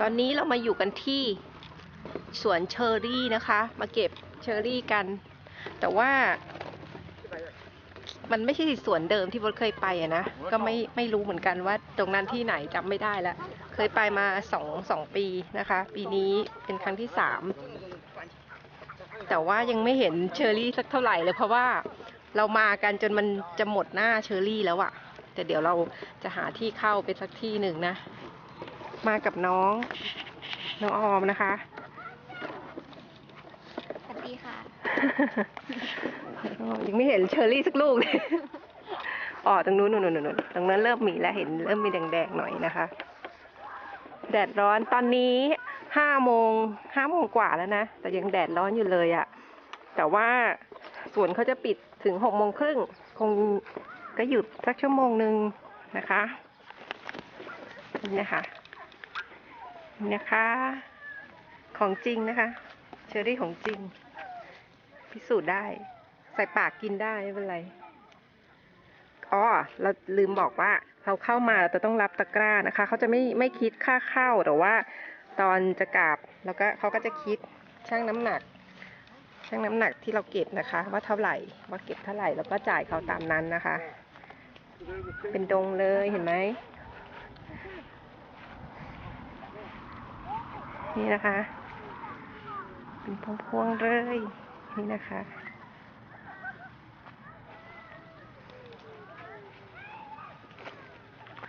ตอนนี้เรามาอยู่กันที่สวนเชอร์รี่นะคะ มาเก็บเชอร์รี่กัน แต่ว่ามันไม่ใช่สวนเดิมที่บดเคยไปอะนะ ก็ไม่ไม่รู้เหมือนกันว่าตรงนั้นที่ไหนจำไม่ได้แล้วเคยไปมาสองสองปีนะคะ ปีนี้เป็นครั้งที่สามแต่ว่ายังไม่เห็นเชอร์รี่สักเท่าไหร่เลยเพราะว่าเรามากันจนมันจะหมดหน้าเชอร์รี่แล้วอะแต่เดี๋ยวเราจะหาที่เข้าไปสักที่หนึ่งนะ มากับน้อง น้องออมนะคะ สวัสดีค่ะ ยังไม่เห็นเชอร์รี่สักลูกเลยอ๋อตรงนู้นนู่นนู่นนู่นตรงนั้นเริ่มมีแล้วเห็นเริ่มมีแดงๆหน่อยนะคะ แดดร้อนตอนนี้ห้าโมงห้าโมงกว่าแล้วนะ แต่ยังแดดร้อนอยู่เลยอะแต่ว่าสวนเขาจะปิดถึงหกโมงครึ่งคงก็หยุดสักชั่วโมงหนึ่งนะคะนี่นะคะ นะคะ ของจริงนะคะ เชอรี่ของจริง พิสูจน์ได้ ใส่ปากกินได้ไม่เป็นไรอ๋อเราลืมบอกว่าเราเข้ามาเราจะต้องรับตะกร้านะคะ เขาจะไม่ไม่คิดค่าเข้าแต่ว่า ตอนจะกราบแล้วก็เขาก็จะคิดช่างน้ำหนักช่างน้ำหนักที่เราเก็บนะคะ ว่าเท่าไหร่ว่าเก็บเท่าไหร่แล้วก็จ่ายเขาตามนั้นนะคะ เป็นดงเลยเห็นไหม นี่นะคะ เป็นพวงๆเลย นี่นะคะ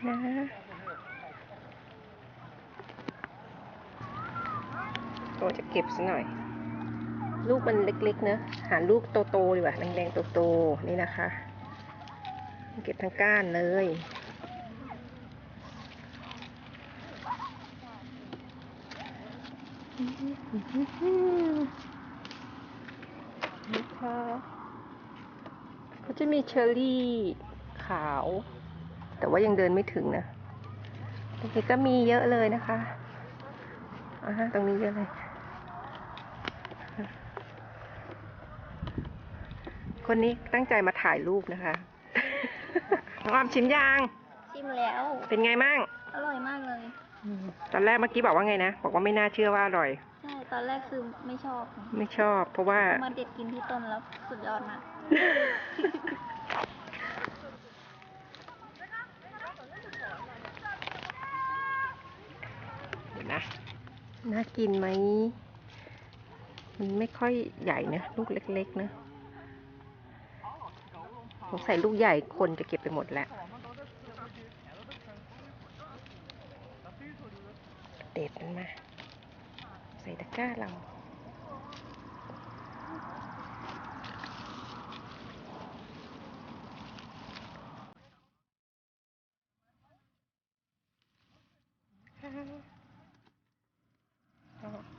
นะโตจะเก็บซะหน่อย ลูกมันเล็กๆเนอะหาลูกโตๆดีกว่าแดงๆโตๆนี่นะคะ เก็บทั้งก้านเลย นะคะก็จะมีเชอร์รี่ขาว แต่ว่ายังเดินไม่ถึงนะตรงนี้ก็มีเยอะเลยนะคะอ่าฮะตรงนี้เยอะเลย คนนี้ตั้งใจมาถ่ายรูปนะคะน้องออมชิมยาง ชิมแล้ว เป็นไงมั่ง อร่อยมากเลย ตอนแรกเมื่อกี้บอกว่าไงนะ บอกว่าไม่น่าเชื่อว่าอร่อย ใช่ ตอนแรกคือไม่ชอบไม่ชอบ เพราะว่า มาเด็ดกินที่ต้นแล้วสุดยอดมาก เดี๋ยวนะ น่ากินไหม มันไม่ค่อยใหญ่นะ ลูกเล็ก ๆ นะสงสัยลูกใหญ่คนจะเก็บไปหมดแล้ว เด็ดมันมา ใส่ตะกร้าเรา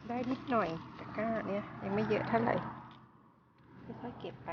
ได้นิดหน่อยตะกร้าเนี่ยยังไม่เยอะเท่าไหร่ค่อยๆเก็บไป